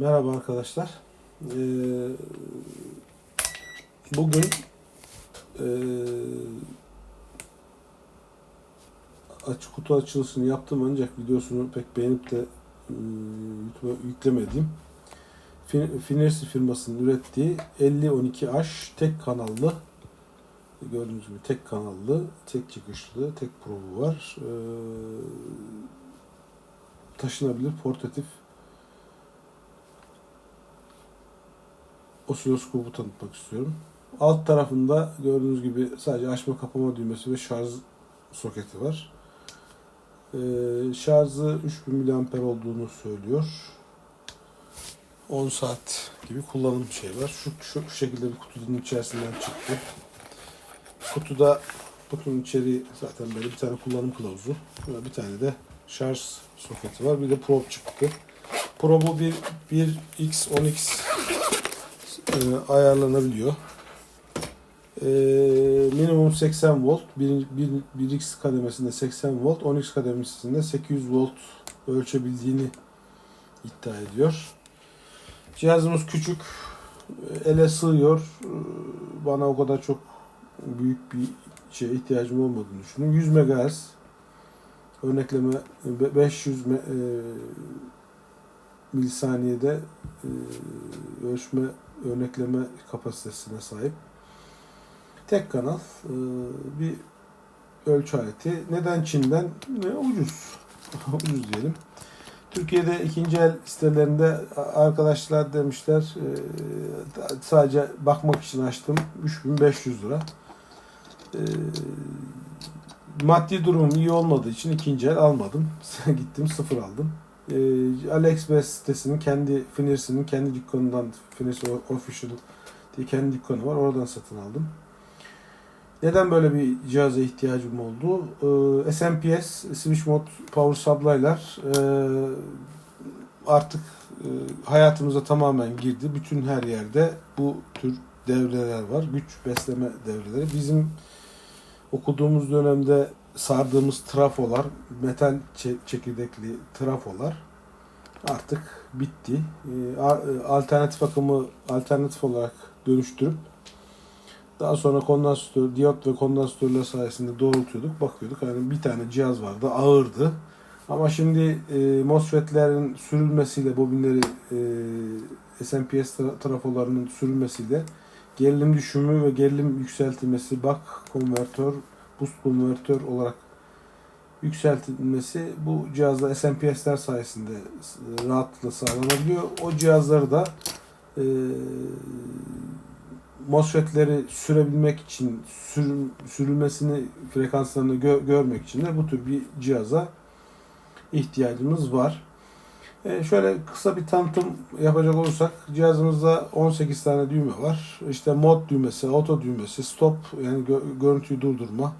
Merhaba arkadaşlar. Ee, bugün ee, açık kutu açılışını yaptım ancak videosunu pek beğenip de ee, YouTube'a yüklemedim. Fin- Finersi firmasının ürettiği 50-12H tek kanallı gördüğünüz gibi tek kanallı, tek çıkışlı, tek probu var. Ee, taşınabilir portatif osiloskopu tanıtmak istiyorum. Alt tarafında gördüğünüz gibi sadece açma kapama düğmesi ve şarj soketi var. Ee, şarjı 3000 mAh olduğunu söylüyor. 10 saat gibi kullanım şey var. Şu, şu, şu şekilde bir kutunun içerisinden çıktı. Kutuda kutunun içeriği zaten böyle bir tane kullanım kılavuzu. Böyle bir tane de şarj soketi var. Bir de probe çıktı. Probu bir, bir X 10X e, ayarlanabiliyor. E, minimum 80 volt, 1, 1, 1x kademesinde 80 volt, 10x kademesinde 800 volt ölçebildiğini iddia ediyor. Cihazımız küçük, ele sığıyor. E, Bana o kadar çok büyük bir şeye ihtiyacım olmadığını düşünüyorum. 100 MHz örnekleme e, 500 me- e, milisaniyede e, ölçme örnekleme kapasitesine sahip. Tek kanal e, bir ölçü aleti. Neden Çin'den? Ucuz. ucuz diyelim. Türkiye'de ikinci el sitelerinde arkadaşlar demişler e, sadece bakmak için açtım 3500 lira. E, maddi durumum iyi olmadığı için ikinci el almadım. Gittim sıfır aldım. E, AliExpress sitesinin kendi Finers'inin kendi dükkanından Finers Official diye kendi dükkanı var. Oradan satın aldım. Neden böyle bir cihaza ihtiyacım oldu? Ee, SMPS, Switch Mode Power Supply'lar e, artık e, hayatımıza tamamen girdi. Bütün her yerde bu tür devreler var. Güç besleme devreleri. Bizim okuduğumuz dönemde sardığımız trafolar, metal çe- çekirdekli trafolar artık bitti. Ee, a- Alternatif akımı alternatif olarak dönüştürüp daha sonra kondansatör, diyot ve kondansatörler sayesinde doğrultuyorduk, bakıyorduk. Yani bir tane cihaz vardı, ağırdı. Ama şimdi e, MOSFET'lerin sürülmesiyle, bobinleri e, SMPS tra- trafolarının sürülmesiyle gerilim düşümü ve gerilim yükseltilmesi, buck konvertör, boost konvertör olarak yükseltilmesi bu cihazda SMPS'ler sayesinde rahatlıkla sağlanabiliyor. O cihazları da e, MOSFET'leri sürebilmek için sür, sürülmesini frekanslarını gö- görmek için de bu tür bir cihaza ihtiyacımız var. E, şöyle kısa bir tanıtım yapacak olursak cihazımızda 18 tane düğme var. İşte mod düğmesi, auto düğmesi, stop yani gö- görüntüyü durdurma.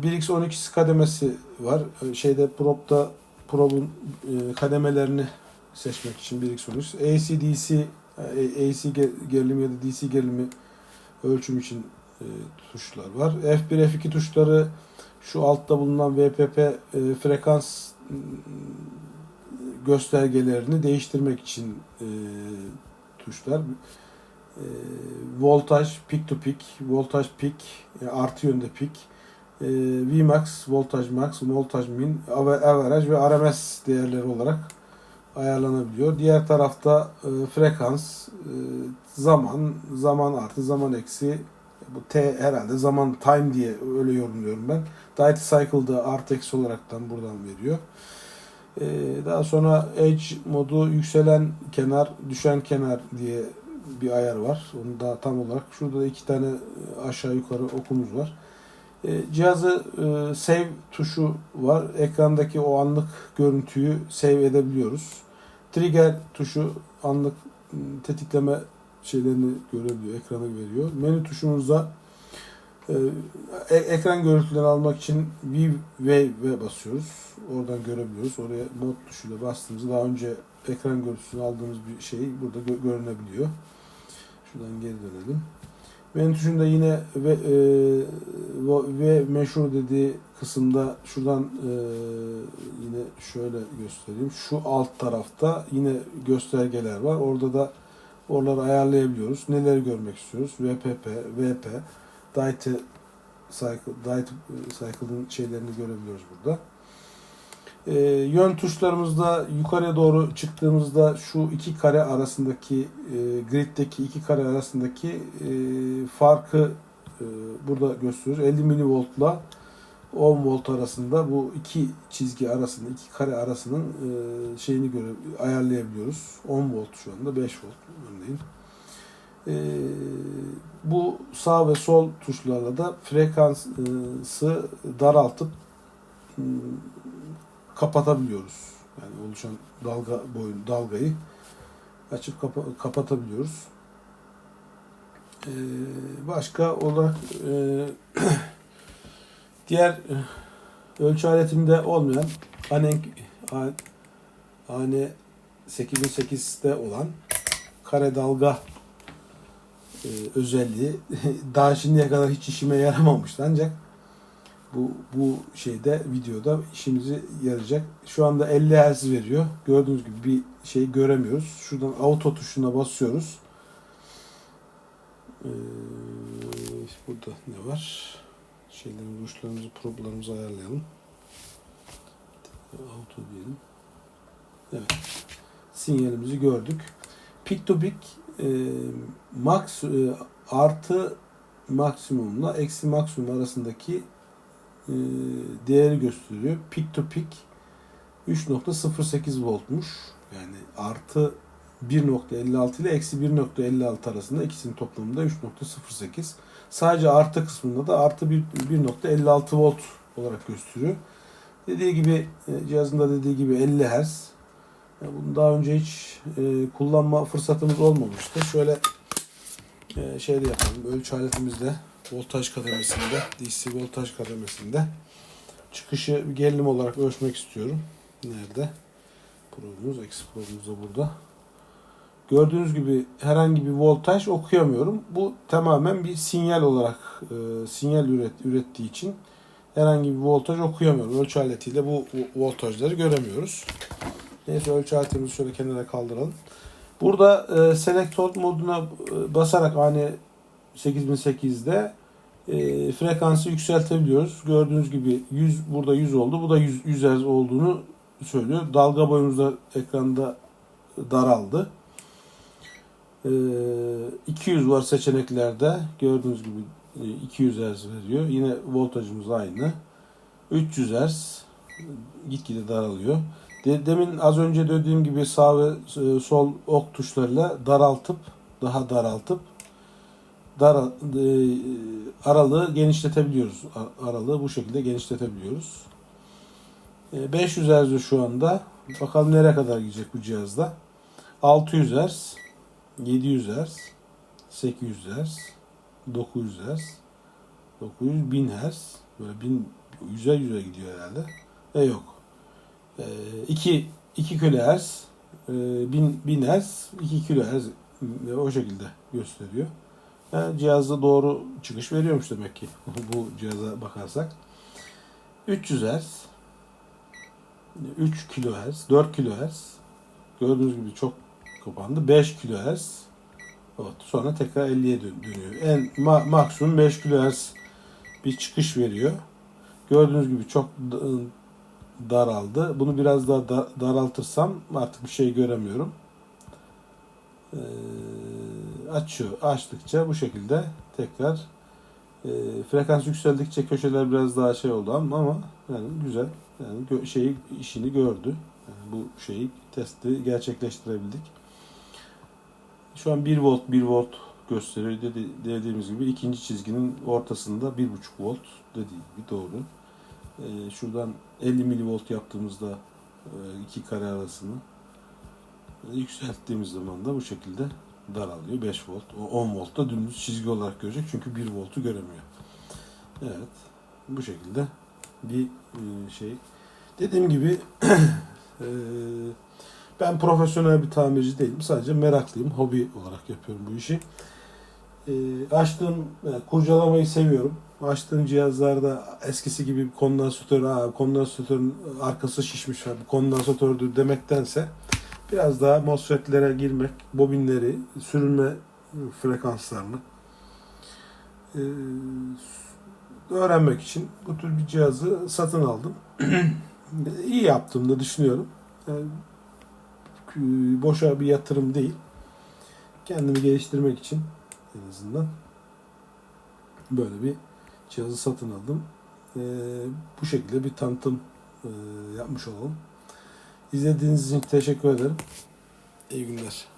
1x12 kademesi var. E, Şeyde probda probun e, kademelerini seçmek için 1x13. AC DC e, AC ge- gerilimi ya da DC gerilimi ölçüm için e, tuşlar var. F1 F2 tuşları şu altta bulunan VPP e, frekans göstergelerini değiştirmek için e, tuşlar. E, voltaj peak to peak, voltaj peak, e, artı yönde peak, e, Vmax, voltaj max, voltaj min, ave- average ve RMS değerleri olarak ayarlanabiliyor. Diğer tarafta e, frekans, e, zaman, zaman artı, zaman eksi. Bu T herhalde zaman time diye öyle yorumluyorum ben. Diet Cycle'da artı eksi olaraktan buradan veriyor. E, daha sonra Edge modu yükselen kenar, düşen kenar diye bir ayar var. Onu da tam olarak şurada da iki tane e, aşağı yukarı okumuz var. E, cihazı e, save tuşu var. Ekrandaki o anlık görüntüyü save edebiliyoruz. Trigger tuşu anlık tetikleme şeylerini görebiliyor, ekranı veriyor. Menü tuşumuzda e, e- ekran görüntülerini almak için View Wave basıyoruz. Oradan görebiliyoruz. Oraya mod tuşuyla bastığımızda daha önce ekran görüntüsünü aldığımız bir şey burada gö- görünebiliyor. Şuradan geri dönelim. Menütüşün de yine ve, e, ve meşhur dediği kısımda şuradan e, yine şöyle göstereyim. Şu alt tarafta yine göstergeler var. Orada da oraları ayarlayabiliyoruz. Neleri görmek istiyoruz? VPP, VP, Dite Cycle, Dite Cycle'ın şeylerini görebiliyoruz burada. E, yön tuşlarımızda yukarıya doğru çıktığımızda şu iki kare arasındaki e, griddeki iki kare arasındaki e, farkı e, burada gösteriyoruz. 50 milivoltla 10 volt arasında bu iki çizgi arasında iki kare arasının e, şeyini göre ayarlayabiliyoruz. 10 volt şu anda 5 volt örneğin. E, bu sağ ve sol tuşlarla da frekansı daraltıp m, kapatabiliyoruz. Yani oluşan dalga boyun dalgayı açıp kapa- kapatabiliyoruz. Ee, başka olarak e, diğer e, ölçü aletinde olmayan Anenk A- AN 8008'de olan kare dalga e, özelliği daha şimdiye kadar hiç işime yaramamıştı ancak bu bu şeyde videoda işimizi yarayacak. Şu anda 50 Hz veriyor. Gördüğünüz gibi bir şey göremiyoruz. Şuradan auto tuşuna basıyoruz. Ee, burada ne var? Şeylerin uçlarımızı, problarımızı ayarlayalım. Auto diyelim. Evet. Sinyalimizi gördük. Peak e, max e, artı maksimumla eksi maksimum arasındaki e, değeri gösteriyor. Peak to peak 3.08 voltmuş. Yani artı 1.56 ile eksi 1.56 arasında ikisinin toplamında 3.08. Sadece artı kısmında da artı bir- 1.56 volt olarak gösteriyor. Dediği gibi e, cihazında dediği gibi 50 Hz. E, Bunu daha önce hiç e, kullanma fırsatımız olmamıştı. Şöyle e, şey de yapalım. Ölçü aletimizde voltaj kademesinde, DC voltaj kademesinde çıkışı gerilim olarak ölçmek istiyorum. Nerede? Probumuz, eksi probumuz da burada. Gördüğünüz gibi herhangi bir voltaj okuyamıyorum. Bu tamamen bir sinyal olarak e, sinyal üret, ürettiği için herhangi bir voltaj okuyamıyorum. Ölçü aletiyle bu voltajları göremiyoruz. Neyse ölçü aletimizi şöyle kenara kaldıralım. Burada e, Select Hold moduna e, basarak hani 8008'de e, frekansı yükseltebiliyoruz. Gördüğünüz gibi 100 burada 100 oldu. Bu da 100, 100 Hz olduğunu söylüyor. Dalga boyumuz da ekranda daraldı. E, 200 var seçeneklerde. Gördüğünüz gibi e, 200 Hz veriyor. Yine voltajımız aynı. 300 Hz gitgide daralıyor. De- Demin az önce dediğim gibi sağ ve e, sol ok tuşlarıyla daraltıp daha daraltıp dar e, aralığı genişletebiliyoruz. Aralığı bu şekilde genişletebiliyoruz. E, 500 Hz şu anda. Bakalım nereye kadar gidecek bu cihazda. 600 Hz, 700 Hz, 800 Hz, 900 Hz, 900, 1000 Hz. Böyle 1000 yüze yüze gidiyor herhalde. E yok. 2 2 kHz, e, 1000 1000 Hz, 2 kHz e, o şekilde gösteriyor. Yani cihazda doğru çıkış veriyormuş demek ki bu cihaza bakarsak. 300 Hz, 3 kHz, 4 kHz gördüğünüz gibi çok kapandı. 5 kHz Evet, sonra tekrar 50'ye dön- dönüyor. En ma- maksimum 5 kHz bir çıkış veriyor. Gördüğünüz gibi çok daraldı. Bunu biraz daha da- daraltırsam artık bir şey göremiyorum. Ee, açıyor. Açtıkça bu şekilde tekrar e, frekans yükseldikçe köşeler biraz daha şey oldu ama, ama yani güzel. Yani gö- şeyi işini gördü. Yani bu şeyi testi gerçekleştirebildik. Şu an 1 volt 1 volt gösteriyor. Dedi, dediğimiz gibi ikinci çizginin ortasında 1.5 volt dediği gibi doğru. Ee, şuradan 50 milivolt yaptığımızda e, iki kare arasını e, yükselttiğimiz zaman da bu şekilde daralıyor. 5 volt. O 10 volt da dümdüz çizgi olarak görecek. Çünkü 1 voltu göremiyor. Evet. Bu şekilde bir e, şey. Dediğim gibi ben profesyonel bir tamirci değilim. Sadece meraklıyım. Hobi olarak yapıyorum bu işi. E, açtığım, kurcalamayı seviyorum. Açtığım cihazlarda eskisi gibi kondansatör, Aa, kondansatörün arkası şişmiş, ha, bu kondansatördür demektense biraz daha MOSFET'lere girmek, bobinleri, sürünme frekanslarını e, öğrenmek için bu tür bir cihazı satın aldım. İyi yaptım da düşünüyorum. Yani, e, boşa bir yatırım değil. Kendimi geliştirmek için en azından böyle bir cihazı satın aldım. E, bu şekilde bir tanıtım e, yapmış olalım. İzlediğiniz için teşekkür ederim. İyi günler.